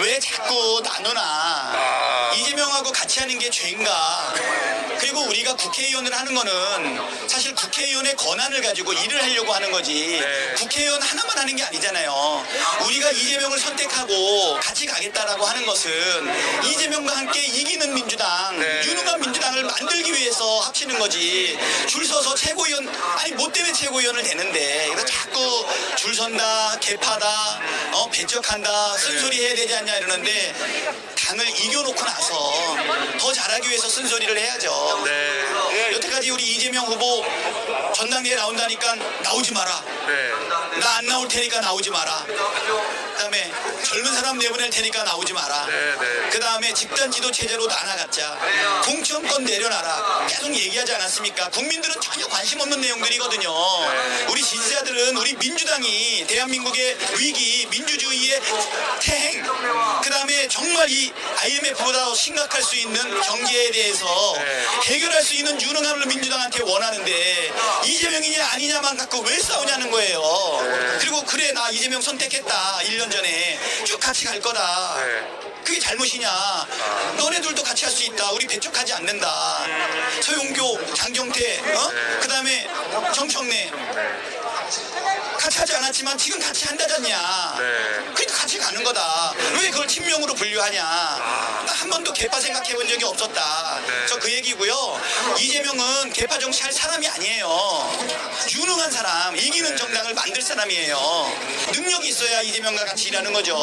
왜 자꾸 나누나 아. 이재명하고 같이 하는 게 죄인가 그리고 우리가 국회의원을 하는 거는 사실 국회의원의 권한을 가지고 일을 하려고 하는 거지 네. 국회의원 하나만 하는 게 아니잖아요 우리가 이재명을 선택하고 같이 가겠다라고 하는 것은 이재명과 함께 이기는 민주당 네. 유능한 민주당을 만들기 위해서 합치는 거지 줄 서서 최고위원 아니 뭐 때문에 최고위원을 되는데 그래서 자꾸 줄 선다 개파다 어 배척한다 쓴소리 해야 되지 않냐 이러는데 당을 이겨놓고 나서 더 잘하기 위해서 쓴소리를 해야죠 네. 여태까지 우리 이재명 후보 전당대회 나온다니까 나오지 마라 네. 나 안 나올 테니까 나오지 마라 그다음에 젊은 사람 내보낼 테니까 나오지 마라 네. 네. 그 다음에 집단 지도 체제로 나눠갔자 공천권 내려놔라. 계속 얘기하지 않았습니까? 국민들은 전혀 관심 없는 내용들이거든요. 우리 지지자들은 우리 민주당이 대한민국의 위기 민주주의의 태행 그 다음에 정말 이 IMF보다 심각할 수 있는 경제에 대해서 해결할 수 있는 유능한 민주당한테 원하는데 이재명이냐 아니냐만 갖고 왜 싸우냐는 거예요. 그리고 그래 나 이재명 선택했다. 1년 전에 쭉 같이 갈 거다. 네. 잘못이냐? 너네들도 같이 할 수 있다. 우리 배척하지 않는다. 서용교, 장경태, 어? 그 다음에 정청래. 같이 하지 않았지만 지금 같이 한다잖냐. 네. 그러니까 같이 가는 거다. 왜 그걸 친명으로 분류하냐. 나 한 번도 개파 생각해 본 적이 없었다. 네. 저그 얘기고요. 이재명은 개파 정치 할 사람이 아니에요. 유능한 사람, 이기는 정당을 만들 사람이에요. 능력이 있어야 이재명과 같이 일하는 거죠.